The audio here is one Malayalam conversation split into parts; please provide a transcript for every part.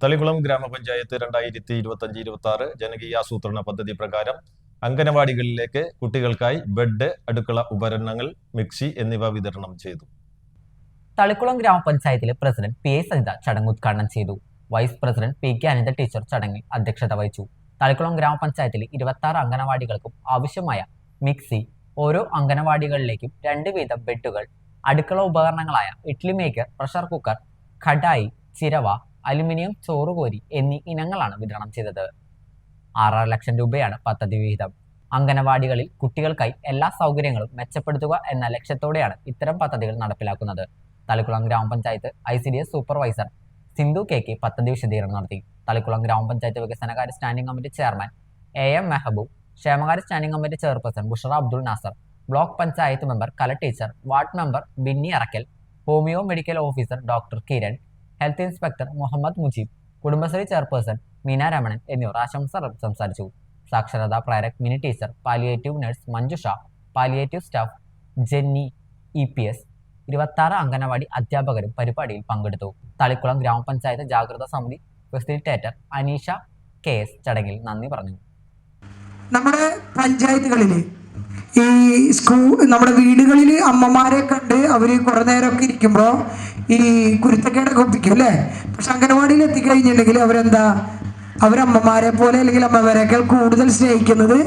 തളികുളം ഗ്രാമപഞ്ചായത്ത് രണ്ടായിരത്തി ഇരുപത്തി അഞ്ച് ഇരുപത്തി ആറ് ജനകീയാസൂത്രണ പദ്ധതി പ്രകാരം അംഗനവാടികളിലേക്ക് കുട്ടികൾക്കായി ബെഡ് അടുക്കള ഉപകരണങ്ങൾ മിക്സി എന്നിവ വിതരണം ചെയ്തു. തളിക്കുളം ഗ്രാമപഞ്ചായത്തിലെ പ്രസിഡന്റ് പി എ സജിത ചടങ്ങ് ഉദ്ഘാടനം ചെയ്തു. Vice president P K Anitha teacher ചടങ്ങിൽ അധ്യക്ഷത വഹിച്ചു. തളിക്കുളം ഗ്രാമപഞ്ചായത്തിലെ ഇരുപത്തി ആറ് അംഗനവാടികൾക്കും ആവശ്യമായ മിക്സി ഓരോ അംഗനവാടികളിലേക്കും രണ്ട് വീതം ബെഡുകൾ അടുക്കള ഉപകരണങ്ങളായ idli maker pressure cooker kadai ചിരവ aluminium ചോറുകോരി എന്നീ ഇനങ്ങളാണ് വിതരണം ചെയ്തത്. ആറര ലക്ഷം രൂപയാണ് പദ്ധതി വിഹിതം. അംഗനവാടികളിൽ കുട്ടികൾക്കായി എല്ലാ സൗകര്യങ്ങളും മെച്ചപ്പെടുത്തുക എന്ന ലക്ഷ്യത്തോടെയാണ് ഇത്തരം പദ്ധതികൾ നടപ്പിലാക്കുന്നത്. തളിക്കുളം ഗ്രാമപഞ്ചായത്ത് I C D S supervisor Sindhu K K പദ്ധതി വിശദീകരണം നടത്തി. തളിക്കുളം ഗ്രാമപഞ്ചായത്ത് വികസനകാര്യ standing committee chairman A M Mehboob ക്ഷേമകാര്യ standing committee chairperson Bushara Abdul Nasar block panchayat member Kala teacher ward member Binni Arakkal homeo medical officer doctor Kiran health inspector Muhammad Mujeeb Kudumbashree chairperson Meena Ramanan എന്നിവർ ആശംസ സംസാരിച്ചു. സാക്ഷരതാ പ്രേരക് Mini teacher palliative nurse Manjusha palliative staff Jenny E P S ഇരുപത്താറ് അംഗനവാടി അധ്യാപകരും പരിപാടിയിൽ പങ്കെടുത്തു. തളിക്കുളം ഗ്രാമപഞ്ചായത്ത് ജാഗ്രത സമിതി ഫെസിലിറ്റേറ്റർ അനീഷ കെ എസ് ചടങ്ങിൽ നന്ദി പറഞ്ഞു. നമ്മുടെ പഞ്ചായത്തുകളിൽ ഈ സ്കൂൾ നമ്മുടെ വീടുകളിൽ അമ്മമാരെ കണ്ട് അവർ കുറേ നേരമൊക്കെ ഇരിക്കുമ്പോൾ ഈ കുരുത്തക്കേടൊക്കെ ഒപ്പിക്കും അല്ലേ? പക്ഷെ അംഗനവാടിയിൽ എത്തിക്കഴിഞ്ഞിട്ടുണ്ടെങ്കിൽ അവരെന്താ? അവരമ്മമാരെ പോലെ അല്ലെങ്കിൽ അമ്മമാരെക്കാൾ കൂടുതൽ സ്നേഹിക്കുന്നത്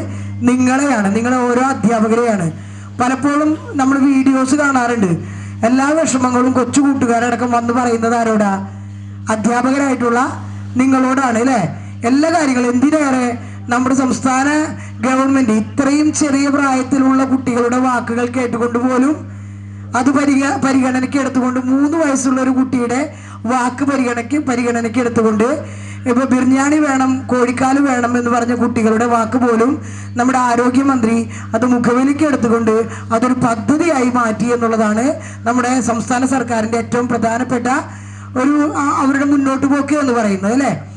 നിങ്ങളെയാണ് നിങ്ങളെ ഓരോ അധ്യാപകരെയാണ്. പലപ്പോഴും നമ്മൾ വീഡിയോസ് കാണാറുണ്ട്. എല്ലാ വിഷമങ്ങളും കൊച്ചു കൂട്ടുകാരടക്കം വന്ന് പറയുന്നത് ആരോടാ? അധ്യാപകരായിട്ടുള്ള നിങ്ങളോടാണ് അല്ലേ? എല്ലാ കാര്യങ്ങളും എന്തിനേറെ നമ്മുടെ സംസ്ഥാന ഗവൺമെന്റ് ഇത്രയും ചെറിയ പ്രായത്തിലുള്ള കുട്ടികളുടെ വാക്കുകൾ കേട്ടുകൊണ്ട് പോലും അത് പരിഗ പരിഗണനയ്ക്ക് എടുത്തുകൊണ്ട് മൂന്ന് വയസ്സുള്ള ഒരു കുട്ടിയുടെ വാക്ക് പരിഗണയ്ക്ക് പരിഗണനയ്ക്ക് എടുത്തുകൊണ്ട് ഇപ്പൊ ബിർയാണി വേണം കോഴിക്കാൽ വേണം എന്ന് പറഞ്ഞ കുട്ടികളുടെ വാക്ക് പോലും നമ്മുടെ ആരോഗ്യമന്ത്രി അത് മുഖവിലേക്ക് എടുത്തുകൊണ്ട് അതൊരു പദ്ധതിയായി മാറ്റി എന്നുള്ളതാണ് നമ്മുടെ സംസ്ഥാന സർക്കാരിന്റെ ഏറ്റവും പ്രധാനപ്പെട്ട ഒരു അവരുടെ മുന്നോട്ട് പോക്ക് എന്ന് പറയുന്നത് അല്ലേ?